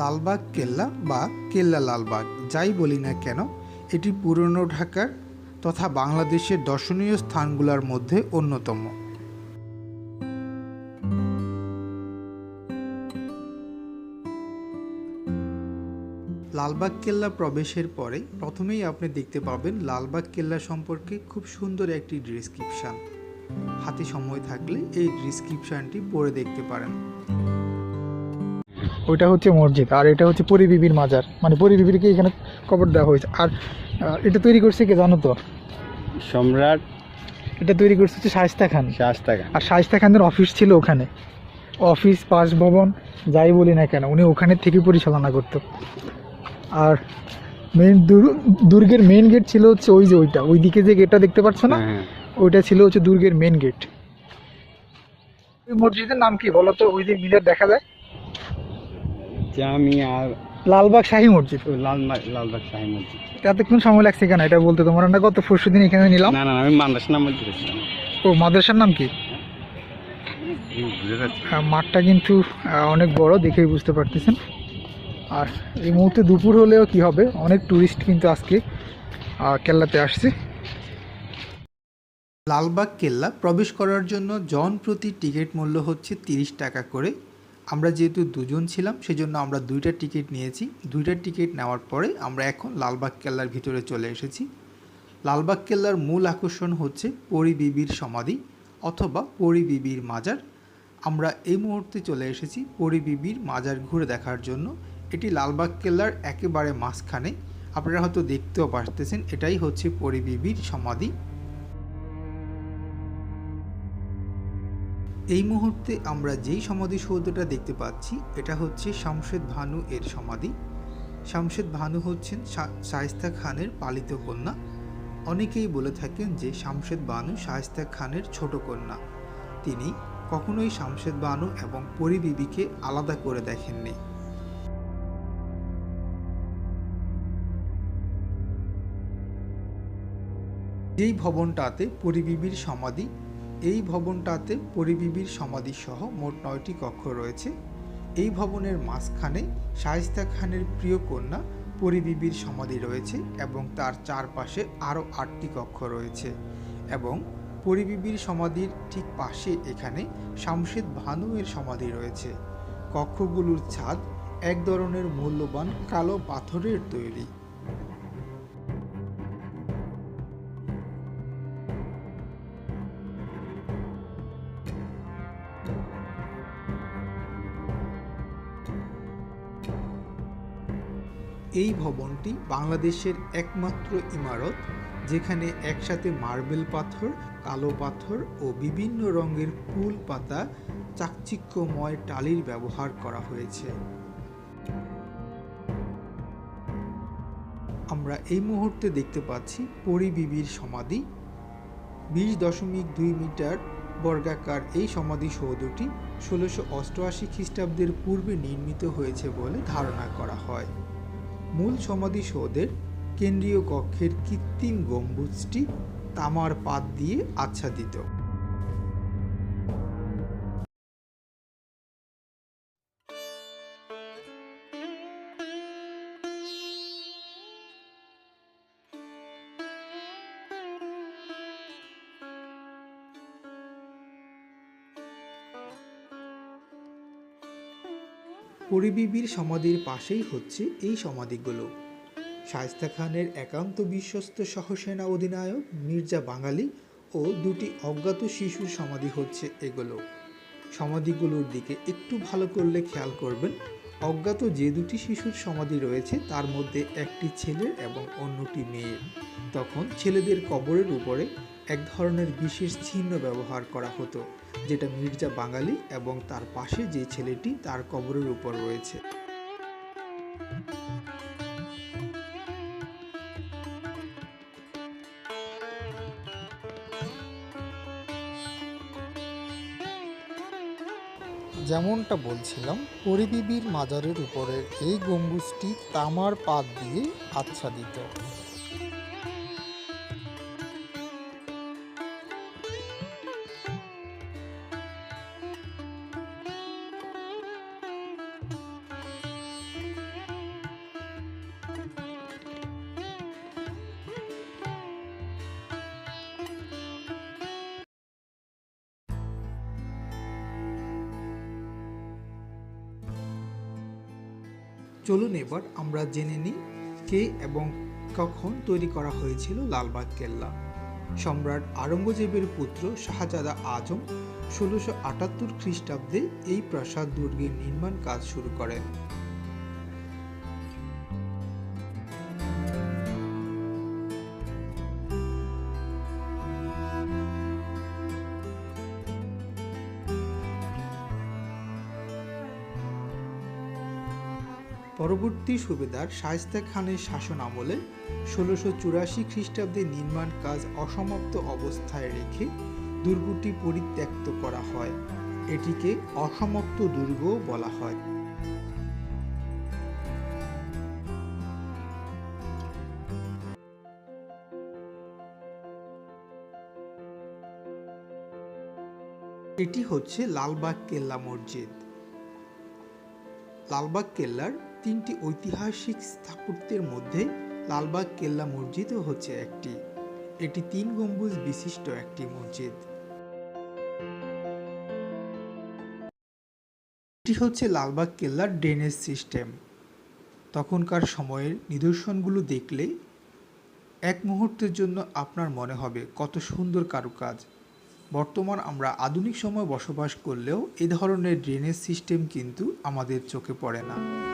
লালবাগ, কেল্লা বা কেল্লা লালবাগ, যাই বলি না কেন, এটি পুরনো ঢাকার তথা বাংলাদেশের দর্শনীয় স্থানগুলোর মধ্যে অন্যতম। লালবাগ, কেল্লা প্রবেশের পরে প্রথমেই আপনি দেখতে পাবেন লালবাগ, কেল্লা সম্পর্কে খুব সুন্দর একটি ডিসক্রিপশান হাতে সময় থাকলে এই ডিসক্রিপশানটি পড়ে দেখতে পারেন। ওইটা হচ্ছে মসজিদ আর এটা হচ্ছে পরিবিবির মাজার। মানে পরিবিবিরকে এখানে কবর দেওয়া হয়েছে। আর এটা তৈরি করছে কে জানো তো? সম্রাট এটা তৈরি করছে হচ্ছে শায়স্তা খান। শাস্তা খান। আর শায়স্তা খানের অফিস ছিল ওখানে। অফিস বাসভবন যাই বলি না কেন উনি ওখানে থেকে পরিচালনা করতো। আর মেন দুর্গের মেন গেট ছিল হচ্ছে ওই যে ওইটা ওই দিকে যে গেটটা দেখতে পাচ্ছ না? হ্যাঁ, ওইটা ছিল হচ্ছে দুর্গের মেন গেট ওই মসজিদের নাম কি বলো তো? ওই যে মিলের দেখা যায়? লালবাগ শাহী মসজিদ? লাল লালবাগ শাহী মসজিদ। তাতে কোন সময় লাগছে কেন? এটা বলতে তোমার না গত পরশু দিন এখানে নিলাম। না আমি মান্দাস নাম বলতে ও মাদ্রাসার নাম কি? বুঝে মাঠটা কিন্তু অনেক বড় দেখেই বুঝতে পারতেছেন। আর এই মুহূর্তে দুপুর হলেও কি হবে? অনেক টুরিস্ট কিন্তু আজকে কেল্লাতে আসছে। লালবাগ কেল্লা প্রবেশ করার জন্য জন প্রতি টিকিট মূল্য হচ্ছে তিরিশ টাকা করে। আমরা যেহেতু দুজন ছিলাম, সেজন্য আমরা দুইটা টিকিট নিয়েছি। দুইটা টিকিট নেওয়ার পরে আমরা এখন লালবাগ কেল্লার ভিতরে চলে এসেছি। লালবাগ কেল্লার মূল আকর্ষণ হচ্ছে পরি বিবির সমাধি অথবা পরি বিবির মাজার। আমরা এই মুহূর্তে চলে এসেছি পরি বিবির মাজার ঘুরে দেখার জন্য। এটি লালবাগ কেল্লার একেবারে মাঝখানে। আপনারা হয়তো দেখতেও পারতেছেন, এটাই হচ্ছে পরি বিবির সমাধি। এই মুহূর্তে আমরা যেই সমাধিসৌধটা দেখতে পাচ্ছি, এটা হচ্ছে শামশেদ ভানু এর সমাধি। শামশেদ ভানু হচ্ছেন শায়েস্তা খানের পালিত কন্যা। অনেকেই বলে থাকেন যে শামশেদ বানু শায়েস্তা খানের ছোট কন্যা। তিনি কখনোই শামশেদ বানু এবং পরিবিবিকে আলাদা করে দেখেননি। যেই ভবনটাতে পরিবিবির সমাধি এই ভবনটাতে পরিবিবির সমাধি সহ মোট নয়টি কক্ষ রয়েছে। এই ভবনের মাঝখানে শায়েস্তা খানের প্রিয় কন্যা পরিবিবির সমাধি রয়েছে এবং তার চারপাশে আরও আটটি কক্ষ রয়েছে এবং পরিবিবির সমাধির ঠিক পাশে এখানে শামশেদ ভানু এর সমাধি রয়েছে। কক্ষগুলোর ছাদ এক ধরনের মূল্যবান কালো পাথরের তৈরি। এই ভবনটি বাংলাদেশের একমাত্র ইমারত, যেখানে একসাথে মার্বেল পাথর, কালো পাথর ও বিভিন্ন রঙের ফুল পাতা চাকচিক্যময় টালির ব্যবহার করা হয়েছে। আমরা এই মুহূর্তে দেখতে পাচ্ছি পরিবিবির সমাধি। বিশ দশমিক দুই মিটার বর্গাকার এই সমাধিসৌধটি ষোলোশো অষ্টআশি খ্রিস্টাব্দের পূর্বে নির্মিত হয়েছে বলে ধারণা করা হয়। মূল সমাধিসৌধের কেন্দ্রীয় কক্ষের কৃত্রিম গম্বুজটি তামার পাত দিয়ে আচ্ছাদিত। পরিবিবির সমাধির পাশেই হচ্ছে এই সমাধিগুলো। শায়েস্তা খানের একান্ত বিশ্বস্ত সহসেনা অধিনায়ক মির্জা বাঙালি ও দুটি অজ্ঞাত শিশুর সমাধি হচ্ছে এগুলো। সমাধিগুলোর দিকে একটু ভালো করলে খেয়াল করবেন, অজ্ঞাত যে দুটি শিশুর সমাধি রয়েছে তার মধ্যে একটি ছেলে এবং অন্যটি মেয়ের তখন ছেলেদের কবরের উপরে এক ধরনের বিশেষ চিহ্ন ব্যবহার করা হতো। যেটা মির্জা বাঙালি এবং তার পাশে যে ছেলেটি তার কবরের উপর রয়েছে। যেমনটা বলছিলাম, পরিবিবির মাজারের উপরের এই গম্বুজটি তামার পাত দিয়ে আচ্ছাদিত। চলুন এবার আমরা জেনে নিই কে এবং কখন তৈরি করা হয়েছিল লালবাগ কেল্লা। সম্রাট আরঙ্গজেবের পুত্র শাহজাদা আজম ষোলোশো আটাত্তর খ্রিস্টাব্দে এই প্রাসাদ দুর্গের নির্মাণ কাজ শুরু করেন। পরবর্তী সুবেদার শায়েস্তা খানের শাসন আমলে ষোলোশো চুরাশি খ্রিস্টাব্দে নির্মাণ কাজ অসমাপ্ত অবস্থায় রেখে দুর্গটি পরিত্যক্ত করা হয়। এটিকে অসমাপ্ত দুর্গ বলা হয়। এটি হচ্ছে লালবাগ কেল্লা মসজিদ। লালবাগ কেল্লার তিনটি ঐতিহাসিক স্থাপত্যের মধ্যে লালবাগ কেল্লা মসজিদও হচ্ছে একটি। এটি তিন গম্বুজ বিশিষ্ট একটি মসজিদ। এটি হচ্ছে লালবাগ কেল্লার ড্রেনেজ সিস্টেম। তখনকার সময়ের নিদর্শনগুলো দেখলে এক মুহূর্তের জন্য আপনার মনে হবে কত সুন্দর কারুকাজ। বর্তমান আমরা আধুনিক সময় বসবাস করলেও এ ধরনের ড্রেনেজ সিস্টেম কিন্তু আমাদের চোখে পড়ে না।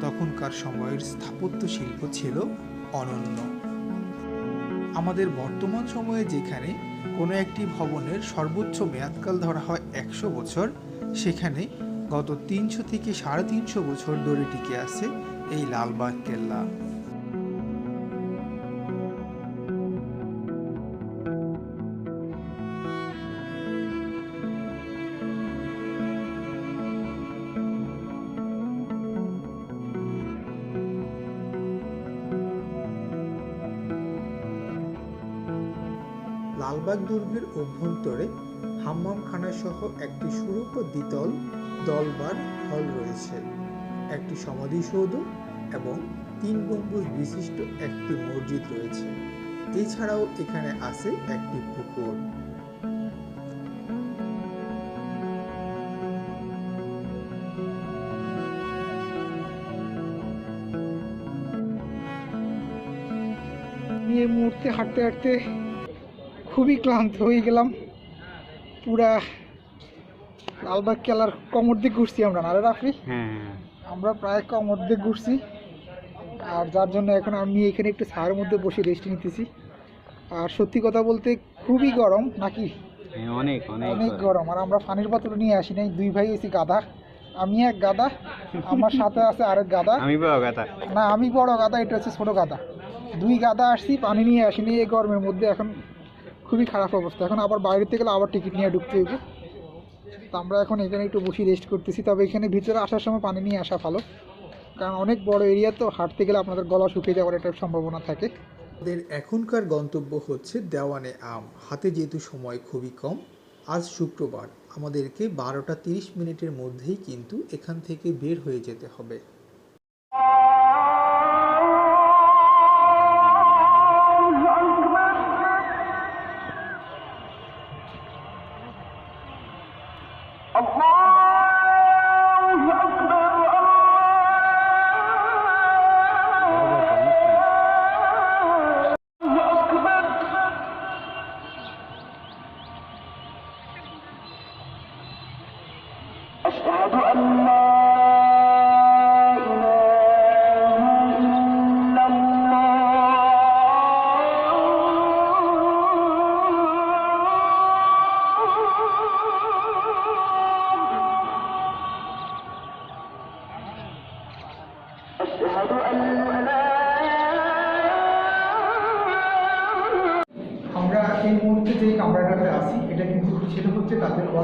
তখনকার সময়ের স্থাপত্য শিল্প ছিল অনন্য। আমাদের বর্তমান সময়ে যেখানে কোনো একটি ভবনের সর্বোচ্চ মেয়াদকাল ধরা হয় একশো বছর, সেখানে গত তিনশো থেকে সাড়ে তিনশো বছর ধরে টিকে আছে এই লালবাগ কেল্লা। দুর্গের অভ্যন্তরে হাম্মামখানা সহ একটি সুরূপ দ্বিতল দলবার হল রয়েছে। একটি সমাধিসৌধ এবং তিন গম্বুজ বিশিষ্ট একটি মসজিদ রয়েছে। এছাড়াও এখানে আছে একটি পুকুর। এই মুহূর্তে হাঁটতে হাঁটতে খুবই ক্লান্ত হয়ে গেলাম। পুরা লালবাগ কেলার কমর দিক ঘুরছি আমরা না রে রাফি? হ্যাঁ। আমরা প্রায় কমর দিক ঘুরছি। আর যার জন্য এখন আমি এখানে একটু ছায়ার মধ্যে বসে রেস্ট নিতেছি। আর সত্যি কথা বলতে খুবই গরম নাকি? হ্যাঁ অনেক অনেক গরম। আর আমরা পানির বোতল নিয়ে আসি নাই দুই ভাই এসি গাধা। আমি এক গাদা আমার সাথে আছে আরেক গাদা আমি বড় কথা না আমি বড় গাদা এটা হচ্ছে ছোট গাদা দুই গাদা আসছি পানি নিয়ে আসিনি এই গরমের মধ্যে এখন খুবই খারাপ অবস্থা। এখন আবার বাইরে থেকে গেলে আবার টিকিট নিয়ে ঢুকতে হইব। তো আমরা এখন এখানে একটু বসে রেস্ট করতেছি। তবে এখানে ভিতরে আসার সময় পানি নিয়ে আসা ভালো। কারণ অনেক বড় এরিয়া তো, হাঁটতে গেলে আপনাদের গলা শুকিয়ে যাওয়ার একটা সম্ভাবনা থাকে। আমাদের এখনকার গন্তব্য হচ্ছে দেওয়ানে আম। হাতে যেহেতু সময় খুবই কম, আজ শুক্রবার। আমাদেরকে বারোটা তিরিশ মিনিটের মধ্যেই কিন্তু এখান থেকে বের হয়ে যেতে হবে।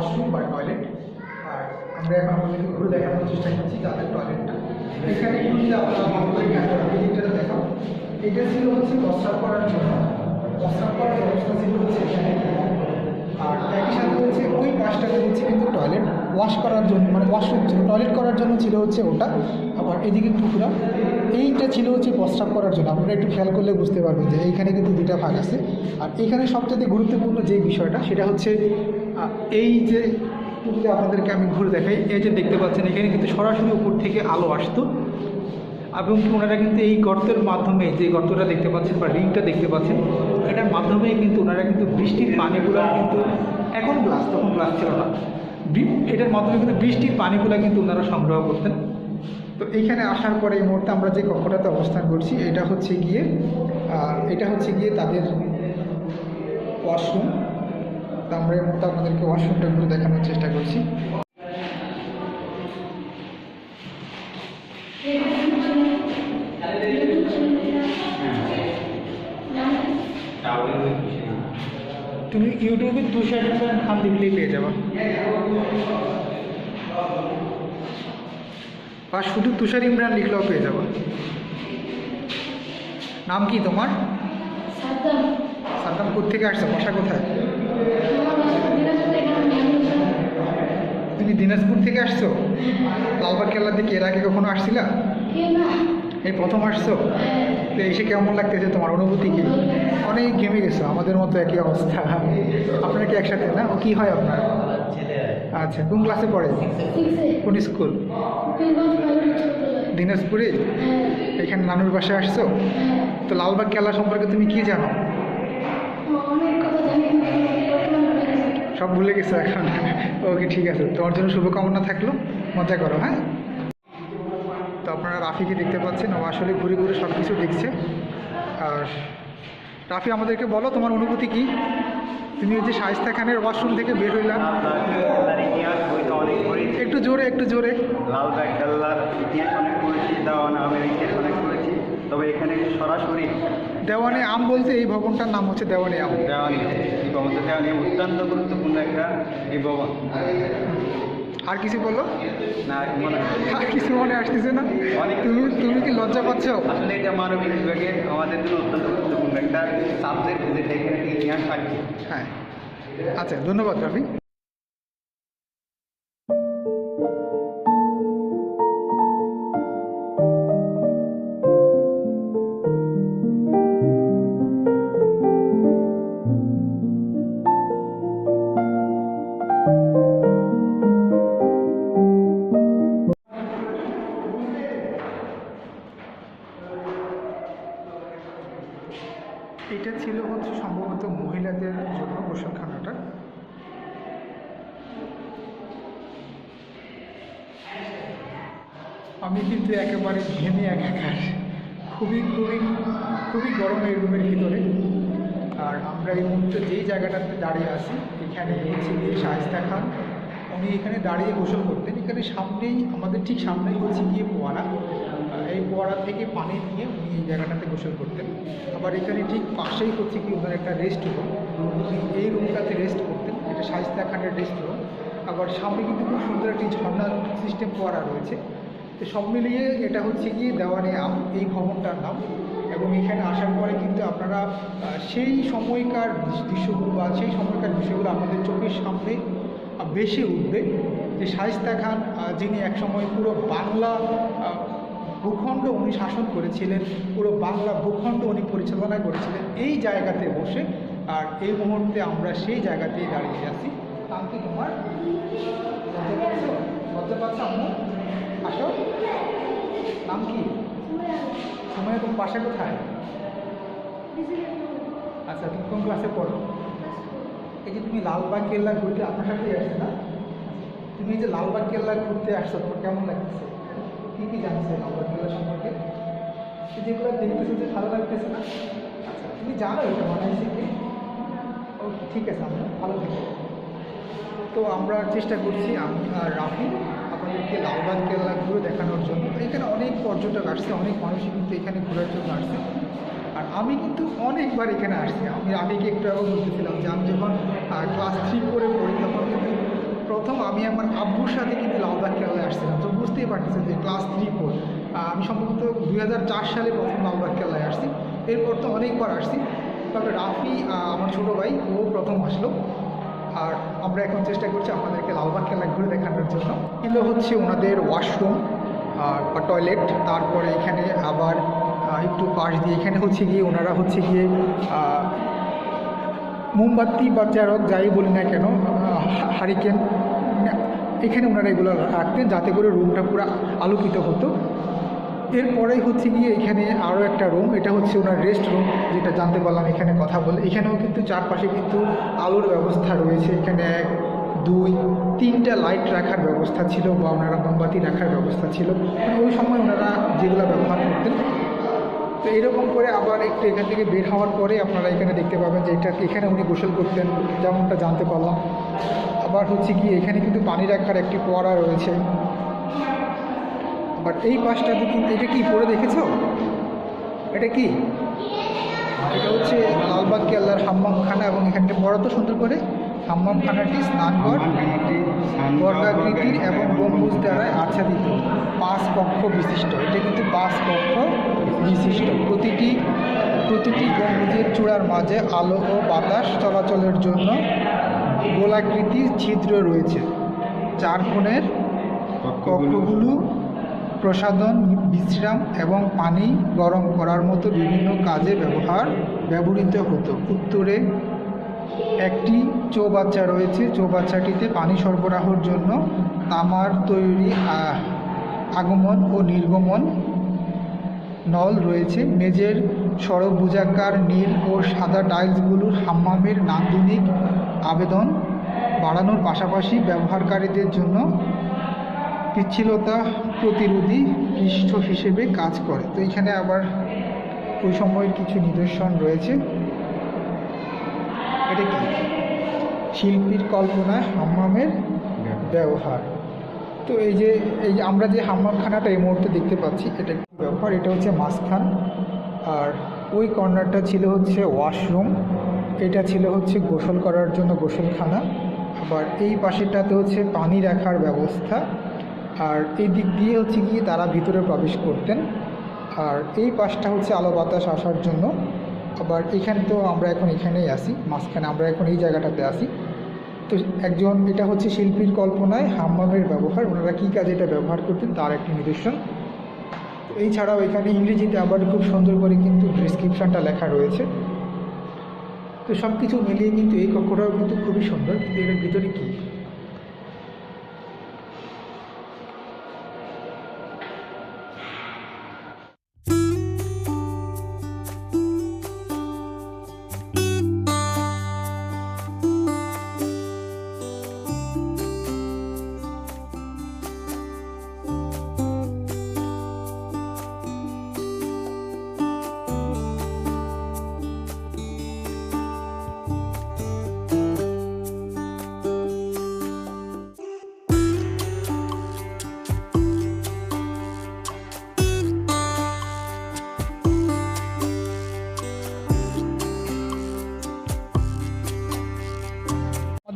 ওয়াশরুম বা টয়লেট আর আমরা এখন আপনাদেরকে ঘুরে দেখানোর চেষ্টা করছি তাদের টয়লেটটা এখানে যদি আপনারা ভালো করে দেখাও এটা ছিল হচ্ছে প্রস্রাব করার জন্য। প্রস্রাব করার ব্যবস্থা ছিল হচ্ছে এখানে। আর একই সাথে হচ্ছে ওই পাশটাতে হচ্ছে কিন্তু টয়লেট ওয়াশ করার জন্য মানে ওয়াশরুম ছিল। টয়লেট করার জন্য ছিল হচ্ছে ওটা। আবার এদিকে টুকরা, এইটা ছিল হচ্ছে প্রস্রাব করার জন্য। আপনারা একটু খেয়াল করলে বুঝতে পারবেন যে এইখানে কিন্তু দুইটা ভাগ আছে। আর এখানে সবচেয়ে গুরুত্বপূর্ণ যে বিষয়টা, সেটা হচ্ছে এই যে যদি আপনাদেরকে আমি ঘুরে দেখাই, এই যে দেখতে পাচ্ছেন, এখানে কিন্তু সরাসরি উপর থেকে আলো আসতো। এবং ওনারা কিন্তু এই গর্তের মাধ্যমে যে গর্তটা দেখতে পাচ্ছেন বা রিংটা দেখতে পাচ্ছেন, এটার মাধ্যমে কিন্তু ওনারা কিন্তু বৃষ্টির পানিগুলো কিন্তু, এখন গ্লাস তখন গ্লাস ছিল না। এটার মাধ্যমে কিন্তু বৃষ্টির পানিগুলো কিন্তু ওনারা সংগ্রহ করতেন। তো এইখানে আসার পরে এই মুহূর্তে আমরা যে কক্ষটাতে অবস্থান করছি, এটা হচ্ছে গিয়ে এটা হচ্ছে গিয়ে তাদের ওয়াশরুম তো আমরা এই মুহূর্তে আপনাদেরকে ওয়াশরুমটা একটু দেখানোর চেষ্টা করছি। তুমি ইউটিউবে তুষার ইমরান খান লিখলেই পেয়ে যাবে। বা শুধু তুষার ইমরান লিখলেও পেয়ে যাবে। নাম কি তোমার? সাদ্দাম। সাদ্দাম থেকে আসছো? বাসা কোথায়? তুমি দিনাজপুর থেকে আসছো? লালবাগ কেল্লা থেকে এর আগে কখনো আসছিলা? এই প্রথম আসছো? তো এসে কেমন লাগতেছে তোমার অনুভূতি কি? অনেক ঘেমে গেছো আমাদের মতো একই অবস্থা। আপনারা কি একসাথে না? ও কি হয় আপনার? আচ্ছা কোন ক্লাসে পড়ে? কোন স্কুল? দিনাজপুরে? এখানে নানুর বাসায় আসছো? তো লালবাগ কেল্লা সম্পর্কে তুমি কি জানো? সব ভুলে গেছো এখন? ওকে, ঠিক আছে। তোমার জন্য শুভকামনা থাকল। মজা করো হ্যাঁ? তো আপনারা রাফিকে দেখতে পাচ্ছেন। ও আসলে ঘুরে ঘুরে সব কিছু দেখছে। আর রাফি, আমাদেরকে বলো, তোমার অনুভূতি কি? তুমি ওই যে শায়স্তা খানের ওয়াশরুম থেকে বের হইলাম একটু জোরে একটু জোরে। কেল্লার ইতিহাস অনেক পড়েছি আমের অনেক তবে এখানে সরাসরি দেওয়ানে আম বলতে এই ভবনটার নাম হচ্ছে দেওয়ানে আম। দেওয়ানি এই ভবনটা দেওয়ানি অত্যন্ত গুরুত্বপূর্ণ একটা এই ভবন। আর কিছু বলো? না আর কিছু মনে আসতেছে না? অনেক তুমি তুমি কি লজ্জা পাচ্ছ? আসলে এটা মানবিক বিভাগে আমাদের জন্য অত্যন্ত গুরুত্বপূর্ণ একটা সাবজেক্ট যেটা এখানে ইতিহাস থাকছে হ্যাঁ। আচ্ছা ধন্যবাদ রাফি। সম্ভবত মহিলাদের জন্য গোসলখানাটা আমি কিন্তু একেবারে ঘেমে একাকার। খুবই খুবই খুবই গরম এই রুমের ভিতরে। আর আমরা এই মুহূর্তে যেই জায়গাটাতে দাঁড়িয়ে আছি, এখানে হচ্ছে গিয়ে শায়স্তা খান। উনি এখানে দাঁড়িয়ে গোসল করতেন। এখানে সামনেই, আমাদের ঠিক সামনেই হচ্ছে গিয়ে আর এই ফোয়ারা থেকে পানি নিয়ে উনি এই জায়গাটাতে গোসল করতেন। আবার এখানে ঠিক পাশেই হচ্ছে কি ওনার একটা রেস্ট রুম উনি এই রুমটাতে রেস্ট করতেন, এটা শায়স্তা খানের রেস্ট রুম আবার সামনে কিন্তু খুব সুন্দর একটি ঝর্ণার সিস্টেম করা রয়েছে। তো সব মিলিয়ে এটা হচ্ছে গিয়ে দেওয়ানে আম, এই ভবনটার নাম। এবং এখানে আসার পরে কিন্তু আপনারা সেই সময়কার দৃশ্যগুলো বা সেই সময়কার বিষয়গুলো আপনাদের চোখের সামনে বেশি উঠবে। যে শায়স্তা খান যিনি একসময় পুরো বাংলা ভূখণ্ড উনি শাসন করেছিলেন, পুরো বাংলা ভূখণ্ড উনি পরিচালনা করেছিলেন। এই জায়গাতে বসে, আর এই মুহূর্তে আমরা সেই জায়গাতেই দাঁড়িয়ে আছি। নাম কি তোমার লজ্জা পাচ্ছ আম্মু আসো। নাম কি? সময় তোমার বাসা কোথায়? আচ্ছা তুমি কোন ক্লাসে পড়ো? এই যে তুমি লালবাগ কেল্লা ঘুরতে, আপনার সাথেই আসছে না? তুমি এই যে লালবাগ কেল্লা ঘুরতে আসছো কেমন লাগতেছে? কী কী জানছে লালবাগ কেল্লা সম্পর্কে যেগুলো দেখতেছো যে ভালো লাগতেছে না। আচ্ছা তুমি জানো এটা বানাইছে কি? ও, ঠিক আছে, আমরা ভালো থেকো তো আমরা চেষ্টা করছি, আমি আর রাফি আপনাদেরকে লালবাগ কেল্লা ঘুরে দেখানোর জন্য। এখানে অনেক পর্যটক আসছে, অনেক মানুষই কিন্তু এখানে ঘোরার জন্য আসছে। আর আমি কিন্তু অনেকবার এখানে আসছি। আমি রাফিকে একটু আগে বলতেছিলাম যে আমি যখন ক্লাস থ্রি করে পড়ি তখন প্রথম আমি আমার আব্বুর সাথে কিন্তু লালবাগ খেলায় আসছিলাম। তো বুঝতেই পারতেছেন যে ক্লাস থ্রি ফোর আমি সম্ভবত দুই হাজার চার সালে প্রথম লালবাগ খেলায় আসছি। এরপর তো অনেকবার আসছি। তবে রাফি আমার ছোটো ভাই, ও প্রথম আসলো। আর আমরা এখন চেষ্টা করছি আপনাদেরকে লালবাগ খেলা ঘুরে দেখানোর জন্য। এগুলো হচ্ছে ওনাদের ওয়াশরুম বা টয়লেট তারপরে এখানে আবার একটু পাশ দিয়ে এখানে হচ্ছে গিয়ে ওনারা হচ্ছে গিয়ে মোমবাতি বা চারক যাই বলি না কেন হারিকেন, এখানে ওনারা এগুলো রাখতেন যাতে করে রুমটা পুরো আলোকিত হতো। এরপরেই হচ্ছে গিয়ে এখানে আরও একটা রুম, এটা হচ্ছে ওনার রেস্ট রুম, যেটা জানতে পারলাম এখানে কথা বলে। এখানেও কিন্তু চারপাশে কিন্তু আলোর ব্যবস্থা রয়েছে। এখানে এক, দুই, তিনটা লাইট রাখার ব্যবস্থা ছিল বা ওনারা মোমবাতি রাখার ব্যবস্থা ছিল। মানে ওই সময় ওনারা যেগুলো ব্যবহার করতেন তো এরকম করে আবার একটু এখান থেকে বের হওয়ার পরে আপনারা এখানে দেখতে পাবেন যে এটা এখানে উনি গোসল করতেন যেমনটা জানতে পারলাম। আবার হচ্ছে গিয়ে এখানে কিন্তু পানি রাখার একটি পোয়ারা রয়েছে। বাট এই পাশটাতে কিন্তু এটা কি পরে দেখেছ? এটা কি? এটা হচ্ছে লালবাগ কেল্লার হাম্মামখানা এবং এখানটা বড় তো সুন্দর করে। হাম্মামখানাটি স্নানঘর বর্গাকৃতির এবং গম্বুজ দ্বারা আচ্ছাদিত পাঁচ কক্ষ বিশিষ্ট। এটা কিন্তু পাঁচ কক্ষ বিশিষ্ট প্রতিটি প্রতিটি গম্বুজের চূড়ার মাঝে আলো ও বাতাস চলাচলের জন্য গোলাকৃতি ছিদ্র রয়েছে। চার কোণের কক্ষগুলো। প্রসাধন বিশ্রাম এবং পানি গরম করার মতো বিভিন্ন কাজে ব্যবহার ব্যবহৃত হতো। উত্তরে একটি চৌবাচ্চা রয়েছে। চৌবাচ্চাটিতে পানি সরবরাহের জন্য তামার তৈরি আগমন ও নির্গমন নল রয়েছে। মেঝের সরবুজাকার নীল ও সাদা টাইলসগুলোর হাম্মামের নান্দনিক আবেদন বাড়ানোর পাশাপাশি ব্যবহারকারীদের জন্য পিচ্ছিলতা প্রতিরোধী পৃষ্ঠ হিসেবে কাজ করে। তো এখানে আবার ওই সময়ের কিছু নিদর্শন রয়েছে। এটা কি? শিল্পীর কল্পনায় হাম্মামের ব্যবহার। তো এই যে এই যে আমরা যে হাম্মামখানাটা এই মুহূর্তে দেখতে পাচ্ছি, এটা কি ব্যবহার, এটা হচ্ছে মাঝখান। আর ওই কর্নারটা ছিল হচ্ছে ওয়াশরুম, এটা ছিল হচ্ছে গোসল করার জন্য গোসলখানা। আবার এই পাশেরটাতে হচ্ছে পানি রাখার ব্যবস্থা। আর এই দিক দিয়ে হচ্ছে গিয়ে তারা ভিতরে প্রবেশ করতেন। আর এই পাশটা হচ্ছে আলো বাতাস আসার জন্য। আবার এখানে তো আমরা এখন এখানেই আসি মাঝখানে আমরা এখন এই জায়গাটাতে আসি তো একজন, এটা হচ্ছে শিল্পীর কল্পনায় হাম্মামের ব্যবহার, ওনারা কী কাজে এটা ব্যবহার করতেন তার একটি নিদর্শন। তো ছাড়াও এখানে ইংরেজিতে আবার খুব সুন্দর করে কিন্তু ডিসক্রিপশানটা লেখা রয়েছে। তো সব কিছু মিলিয়ে কিন্তু এই কক্ষটাও কিন্তু খুবই সুন্দর। কিন্তু এর ভিতরে কী?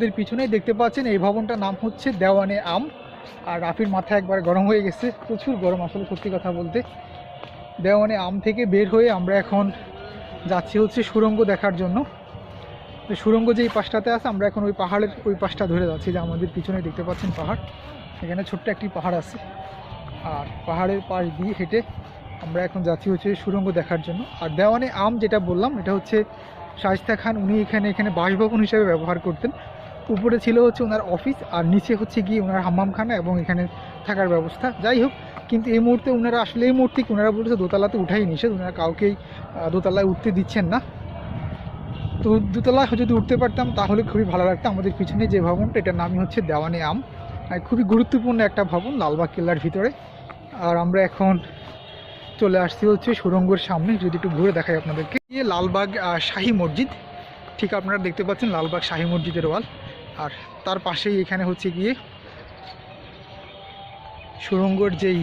আমাদের পিছনেই দেখতে পাচ্ছেন এই ভবনটার নাম হচ্ছে দেওয়ানে আম। আর রাফির মাথা একবার গরম হয়ে গেছে, প্রচুর গরম আসলে সত্যি কথা বলতে। দেওয়ানে আম থেকে বের হয়ে আমরা এখন যাচ্ছি হচ্ছে সুরঙ্গ দেখার জন্য। তো সুরঙ্গ যে এই পাশটাতে আছে, আমরা এখন ওই পাহাড়ের ওই পাশটা ধরে যাচ্ছি যে আমাদের পিছনে দেখতে পাচ্ছেন পাহাড়। এখানে ছোট্ট একটি পাহাড় আছে। আর পাহাড়ের পাশ দিয়ে হেঁটে আমরা এখন যাচ্ছি হচ্ছে সুরঙ্গ দেখার জন্য। আর দেওয়ানে আম যেটা বললাম, এটা হচ্ছে শাইস্তা খান, উনি এখানে এখানে বাসভবন হিসেবে ব্যবহার করতেন। উপরে ছিল হচ্ছে ওনার অফিস, আর নিচে হচ্ছে গিয়ে ওনার হাম্মামখানা এবং এখানে থাকার ব্যবস্থা। যাই হোক, কিন্তু এই মুহূর্তে ওনারা আসলে এই মুহূর্তে ওনারা বলেছে, দোতলাতে উঠাই নিষেধ ওনারা কাউকেই দোতলায় উঠতে দিচ্ছেন না। তো দোতলায় যদি উঠতে পারতাম, তাহলে খুবই ভালো লাগতো। আমাদের পিছনে যে ভবনটা, এটার নামই হচ্ছে দেওয়ানে আম। খুবই গুরুত্বপূর্ণ একটা ভবন, লালবাগ কেল্লার ভিতরে। আর আমরা এখন চলে আসছি হচ্ছে সুরঙ্গের সামনে, যদি একটু ঘুরে দেখাই আপনাদেরকে। লালবাগ শাহী মসজিদ। ঠিক আপনারা দেখতে পাচ্ছেন লালবাগ শাহী মসজিদের ওয়াল। আর তার পাশেই এখানে হচ্ছে গিয়ে সুরঙ্গর যেই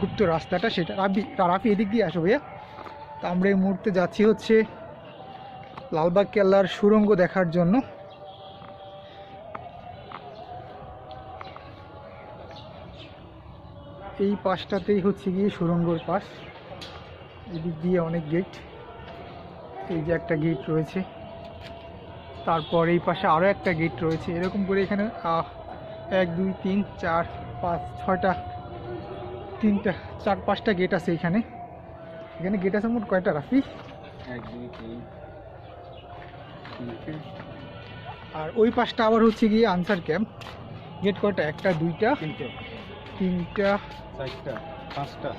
গুপ্ত রাস্তাটা, সেটা রাফি রাফি এদিক দিয়ে আসো ভাইয়া। তা আমরা এই মুহূর্তে যাচ্ছি হচ্ছে লালবাগ কেল্লার সুরঙ্গ দেখার জন্য। এই পাশটাতেই হচ্ছে গিয়ে সুরঙ্গর পাশ। এদিক দিয়ে অনেক গেট এই যে একটা গেট রয়েছে। তারপর এই পাশে আরও একটা গেট রয়েছে। এরকম করে এখানে এক দুই তিন চার পাঁচ ছয়টা তিনটা চার পাঁচটা গেট আছে এখানে। এখানে গেট আছে মোট কয়টা রাফি? এক দুই তিন আর ওই পাশটা আবার হচ্ছে গিয়ে আনসার ক্যাম্প গেট কয়টা? একটা দুইটা? তিনটা। চারটা পাঁচটা।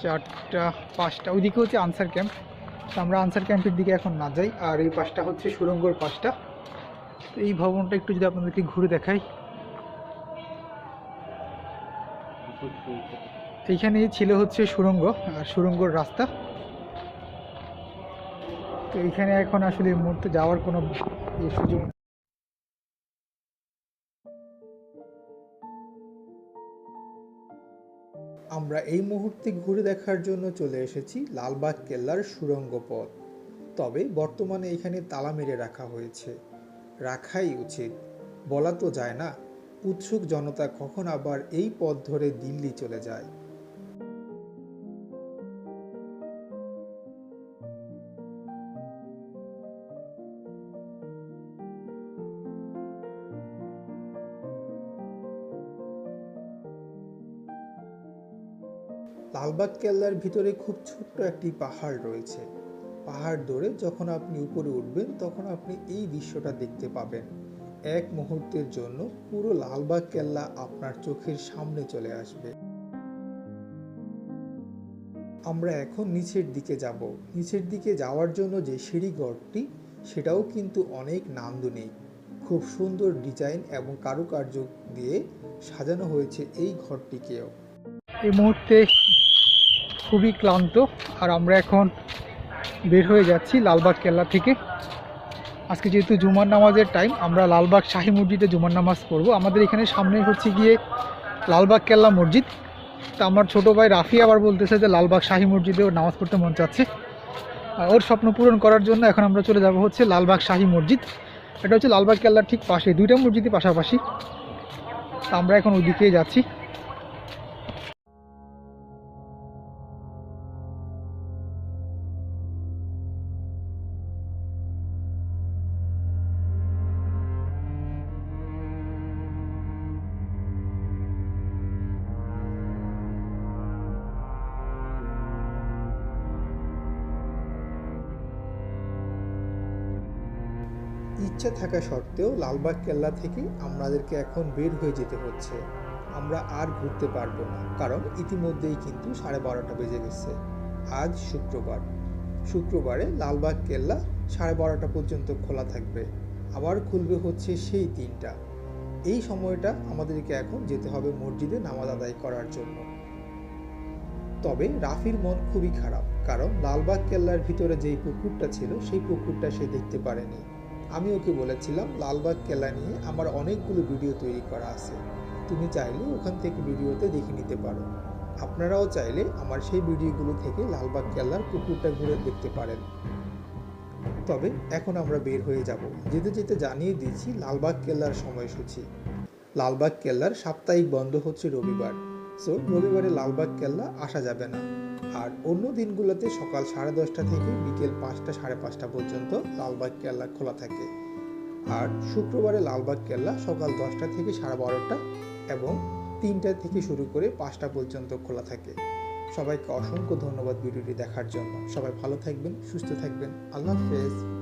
চারটা পাঁচটা। ওইদিকে হচ্ছে আনসার ক্যাম্প তো আমরা আনসার ক্যাম্পের দিকে এখন না যাই, আর এই পাশটা হচ্ছে সুরঙ্গর পাশটা। তো এই ভবনটা একটু যদি আপনাদেরকে ঘুরে দেখাই। এইখানে ছিল হচ্ছে সুরঙ্গ, আর সুরঙ্গর রাস্তা। তো এইখানে এখন আসলে মুহূর্তে যাওয়ার কোনো সুযোগ আমরা এই মুহূর্তে ঘুরে দেখার জন্য চলে এসেছি লালবাগ কেল্লার সুরঙ্গ পথ তবে বর্তমানে এখানে তালা মেরে রাখা হয়েছে। রাখাই উচিত। বলা তো যায় না, উৎসুক জনতা কখন আবার এই পথ ধরে দিল্লি চলে যায়। লালবাগ কেল্লার ভিতরে খুব ছোট্ট একটি পাহাড় রয়েছে। পাহাড় ধরে যখন আপনি উপরে উঠবেন, তখন আপনি এই দৃশ্যটা দেখতে পাবেন। এক মুহূর্তের জন্য পুরো লালবাগ কেল্লা আপনার চোখের সামনে চলে আসবে। আমরা এখন নিচের দিকে যাব। নিচের দিকে যাওয়ার জন্য যে সিঁড়িঘরটি, সেটাও কিন্তু অনেক নান্দনিক। খুব সুন্দর ডিজাইন এবং কারুকার্য দিয়ে সাজানো হয়েছে এই ঘরটিকেও। এই মুহূর্তে খুবই ক্লান্ত, আর আমরা এখন বের হয়ে যাচ্ছি লালবাগ কেল্লা থেকে। আজকে যেহেতু জুমার নামাজের টাইম আমরা লালবাগ শাহী মসজিদে জুমার নামাজ পড়ব। আমাদের এখানে সামনে হচ্ছে গিয়ে লালবাগ কেল্লা মসজিদ। তা আমার ছোটো ভাই রাফি আবার বলতেছে যে লালবাগ শাহী মসজিদে মসজিদেও নামাজ পড়তে মন চাচ্ছে। ওর স্বপ্ন পূরণ করার জন্য এখন আমরা চলে যাব হচ্ছে লালবাগ শাহী মসজিদ। এটা হচ্ছে লালবাগ কেল্লার ঠিক পাশে, দুইটা মসজিদই পাশাপাশি। তা আমরা এখন ওইদিকেই যাচ্ছি। ইচ্ছা থাকা সত্ত্বেও লালবাগ কেল্লা থেকে আমাদেরকে এখন বের হয়ে যেতে হচ্ছে। আমরা আর ঘুরতে পারব না, কারণ ইতিমধ্যেই কিন্তু সাড়ে বারোটা বেজে গেছে। আজ শুক্রবার। শুক্রবারে লালবাগ কেল্লা সাড়ে বারোটা পর্যন্ত খোলা থাকবে। আবার খুলবে হচ্ছে সেই তিনটা। এই সময়টা আমাদেরকে এখন যেতে হবে মসজিদে নামাজ আদায় করার জন্য। তবে রাফির মন খুবই খারাপ, কারণ লালবাগ কেল্লার ভিতরে যেই পুকুরটা ছিল, সেই পুকুরটা সে দেখতে পারেনি। আমি ওকে বলেছিলাম, লালবাগ কেল্লা নিয়ে আমার অনেকগুলো ভিডিও তৈরি করা আছে। তুমি চাইলে ওখান থেকে ভিডিওতে দেখে নিতে পারো। আপনারাও চাইলে আমার সেই ভিডিওগুলো থেকে লালবাগ কেল্লার পুকুরটা ঘুরে দেখতে পারেন। তবে এখন আমরা বের হয়ে যাব। যেতে যেতে জানিয়ে দিয়েছি লালবাগ কেল্লার সময়সূচি। লালবাগ কেল্লার সাপ্তাহিক বন্ধ হচ্ছে রবিবার। সো রবিবারে লালবাগ কেল্লা আসা যাবে না। আর অন্য দিনগুলোতে সকাল সাড়ে দশটা থেকে বিকেল পাঁচটা, সাড়ে পাঁচটা পর্যন্ত লালবাগ কেল্লা খোলা থাকে। আর শুক্রবারে লালবাগ কেল্লা সকাল দশটা থেকে সাড়ে বারোটা এবং তিনটা থেকে শুরু করে পাঁচটা পর্যন্ত খোলা থাকে। সবাইকে অসংখ্য ধন্যবাদ ভিডিওটি দেখার জন্য। সবাই ভালো থাকবেন, সুস্থ থাকবেন। আল্লাহ হাফেজ।